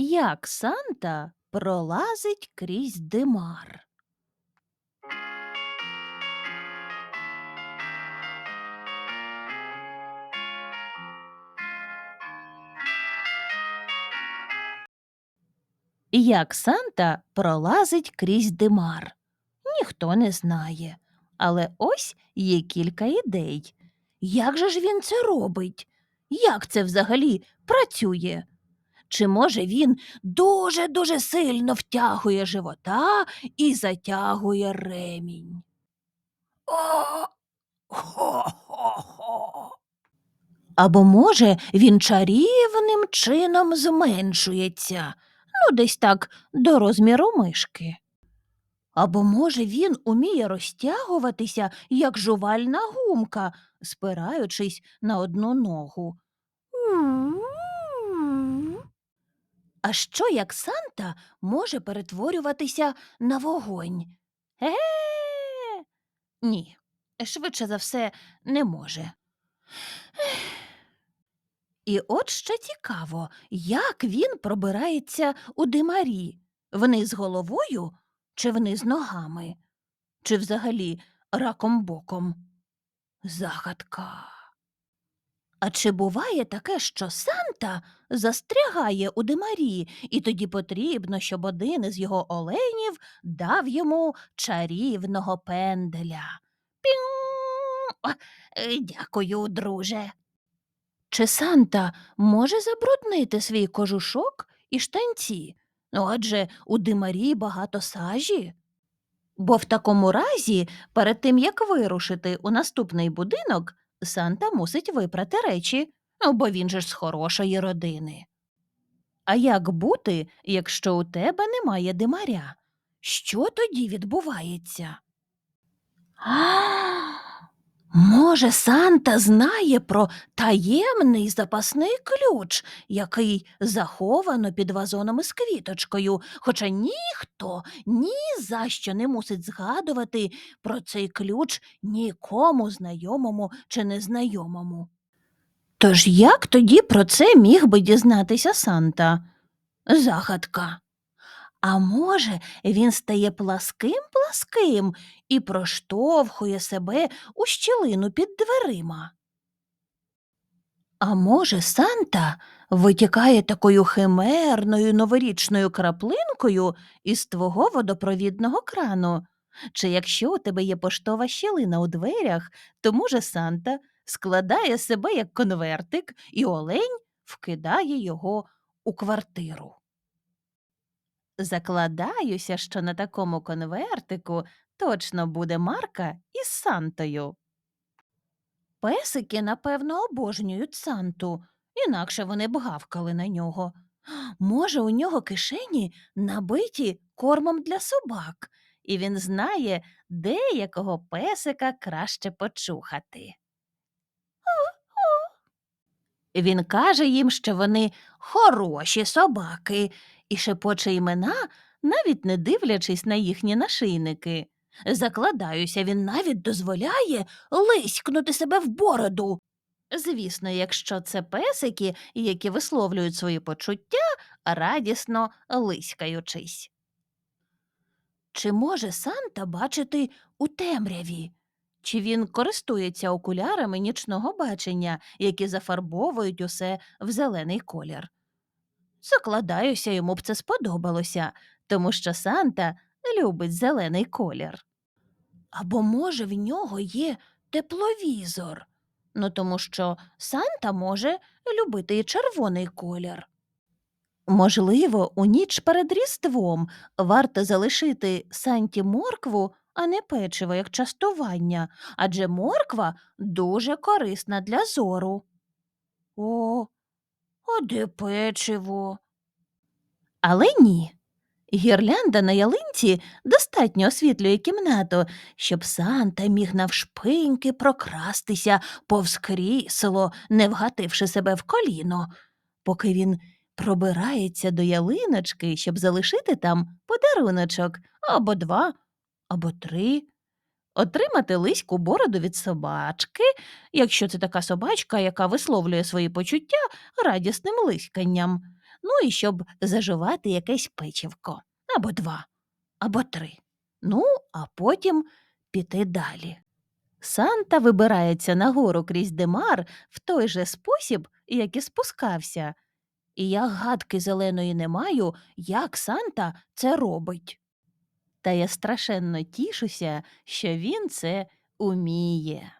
Як Санта пролазить крізь димар? Як Санта пролазить крізь димар? Ніхто не знає. Але ось є кілька ідей. Як же ж він це робить? Як це взагалі працює? Чи може він дуже-дуже сильно втягує живота і затягує ремінь? О! Хо-хо-хо! Або може він чарівним чином зменшується, ну десь так до розміру мишки. Або може він уміє розтягуватися, як жувальна гумка, спираючись на одну ногу. А що як Санта може перетворюватися на вогонь? Е? Ні, швидше за все, не може. І от ще цікаво, як він пробирається у димарі, вниз головою чи вниз ногами, чи взагалі раком боком. Загадка. А чи буває таке, що Санта застрягає у димарі, і тоді потрібно, щоб один із його оленів дав йому чарівного пенделя? Піу! Е, Дякую, друже. Чи Санта може забруднити свій кожушок і штанці? Ну, адже у димарі багато сажі. Бо в такому разі, перед тим як вирушити у наступний будинок, Санта мусить випрати речі, ну, бо він же ж з хорошої родини. А як бути, якщо у тебе немає димаря? Що тоді відбувається? А, може, Санта знає про таємний запасний ключ, який заховано під вазоном із квіточкою, хоча ніхто ні за що не мусить згадувати про цей ключ нікому знайомому чи незнайомому. Тож як тоді про це міг би дізнатися Санта? Загадка. А може, він стає пласким пласким і проштовхує себе у щілину під дверима. А може, Санта витікає такою химерною новорічною краплинкою із твого водопровідного крану. Чи якщо у тебе є поштова щілина у дверях, то може Санта складає себе як конвертик, і олень вкидає його у квартиру. Закладаюся, що на такому конвертику точно буде марка із Сантою. Песики, напевно, обожнюють Санту, інакше вони б гавкали на нього. Може, у нього кишені набиті кормом для собак, і він знає, де якого песика краще почухати. Він каже їм, що вони хороші собаки, і шепоче імена, навіть не дивлячись на їхні нашийники. Закладаюся, він навіть дозволяє лиськнути себе в бороду. Звісно, якщо це песики, які висловлюють свої почуття, радісно лиськаючись. Чи може Санта бачити у темряві? Чи він користується окулярами нічного бачення, які зафарбовують усе в зелений колір? Закладаюся, йому б це сподобалося, тому що Санта любить зелений колір. Або, може, в нього є тепловізор, ну тому що Санта може любити і червоний колір. Можливо, у ніч перед Різдвом варто залишити Санті моркву, а не печиво як частування, адже морква дуже корисна для зору. О, а де печиво? Але ні. Гірлянда на ялинці достатньо освітлює кімнату, щоб Санта міг навшпиньки прокрастися повз крісло, не вгативши себе в коліно, поки він пробирається до ялиночки, щоб залишити там подаруночок або два, або три. Отримати лиську бороду від собачки, якщо це така собачка, яка висловлює свої почуття радісним лиськанням. ну і щоб зажувати якесь печивко, або два, або три. Ну, а потім піти далі. Санта вибирається нагору крізь димар в той же спосіб, як і спускався. І я гадки зеленої не маю, як Санта це робить. Та я страшенно тішуся, що він це уміє.